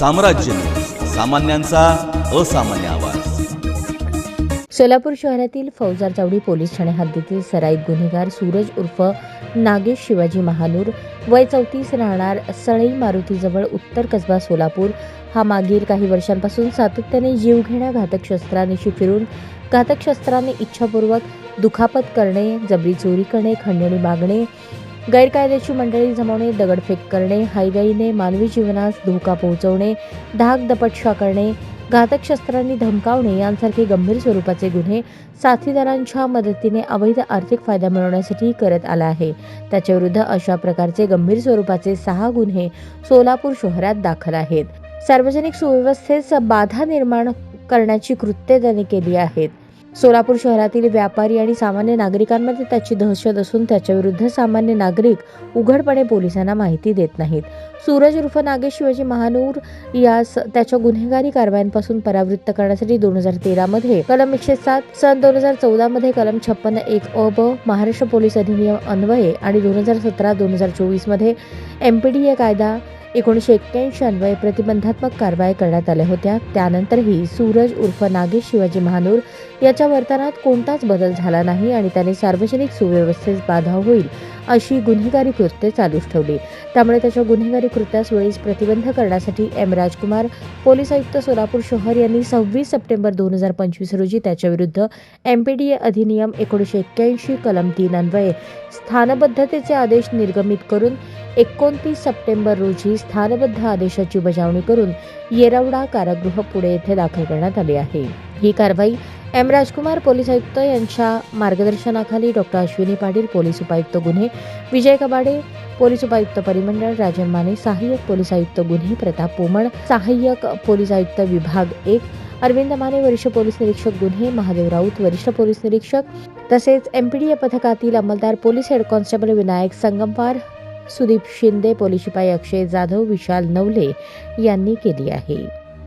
साम्राज्य. सामान्यांचा असामान्य आवाज. सोलापूर शहरातील फौजार चावडी पोलीस ठाणे हद्दीतील सराईत गुन्हेगार सूरज उर्फ नागेश शिवाजी महानूर वय चौतीस राहणार सळई मारुतीजवळ उत्तर कसबा सोलापूर. हा मागील काही वर्षांपासून सातत्याने जीवघेण्या घातक शस्त्रानिशी फिरून घातक शस्त्राने इच्छापूर्वक दुखापत करणे जबरी चोरी करणे खंडणी मागणे गैरकायदेशीर मंडळी जमवणे दगडफेक करणे हायगाईने मानवी जीवनास धोका पोहोचवणे धाक दपटशा करणे घातक शस्त्रांनी धमकावणे यांसारखे गंभीर स्वरूपाचे गुन्हे साथीदारांच्या मदतीने अवैध आर्थिक फायदा मिळवण्यासाठी करत आला आहे. त्याच्याविरुद्ध अशा प्रकारचे गंभीर स्वरूपाचे सहा गुन्हे सोलापूर शहरात दाखल आहेत. सार्वजनिक सुव्यवस्थेस बाधा निर्माण करण्याची कृत्ये त्यांनी केली आहेत. सोलापूर शहरातील व्यापारी आणि सामान्य नागरिकांमध्ये त्याची दहशत असून त्याच्याविरुद्ध सामान्य नागरिक उघडपणे पोलिसांना माहिती देत नाहीत. सूरज उर्फ नागेश शिवाजी महानूर यास त्याच्या गुन्हेगारी कारवायांपासून परावृत्त करण्यासाठी दोन हजार तेरामध्ये कलम एकशे सात सन दोन हजार चौदामध्ये कलम छप्पन्न एक अ ब महाराष्ट्र पोलीस अधिनियम अन्वये आणि दोन हजार सतरा दोन हजार चोवीसमध्ये एम पी डी ए कायदा एकोणीसशे एक्क्याऐंशी अन्वये प्रतिबंधात्मक कारवाया करण्यात आल्या होत्या. त्यानंतरही सूरज उर्फ नागेश शिवाजी महानूर याच्या वर्तनात कोणताच बदल झाला नाही आणि त्याने सार्वजनिक सुव्यवस्थेस बाधा होईल अशी गुन्हेगारी कृत्ये चालूच ठेवली. त्यामुळे त्याच्या गुन्हेगारी कृत्यास वेळीस प्रतिबंध करण्यासाठी एम राजकुमार पोलीस आयुक्त सोलापूर शहर यांनी सव्वीस सप्टेंबर दोन हजार पंचवीस रोजी त्याच्याविरुद्ध एम पी डी ए अधिनियम एकोणीसशे एक्क्याऐंशी कलम तीन अन्वये स्थानबद्धतेचे आदेश निर्गमित करून एकोणतीस सप्टेंबर रोजी स्थानबद्ध आदेशाची बजावणी करून येरवडा कारागृह पुणे येथे दाखल करण्यात आली आहे. ही कारवाई एम राजकुमार पोलीस आयुक्त यांच्या मार्गदर्शनाखाली डॉक्टर अश्विनी पाटील पोलीस उपायुक्त गुन्हे विजय कबाडे पोलीस उपायुक्त परिमंडळ राजन माने सहाय्यक पोलीस आयुक्त गुन्हे प्रताप पोमण सहाय्यक पोलीस आयुक्त विभाग एक अरविंद माने वरिष्ठ पोलीस निरीक्षक गुन्हे महादेव राऊत वरिष्ठ पोलीस निरीक्षक तसेच एमपीडीए पथकातील अंमलदार police head constable Vinayak Sangamwar Sudeep Shinde police शिपाई अक्षय जाधव विशाल नवले यांनी केली आहे.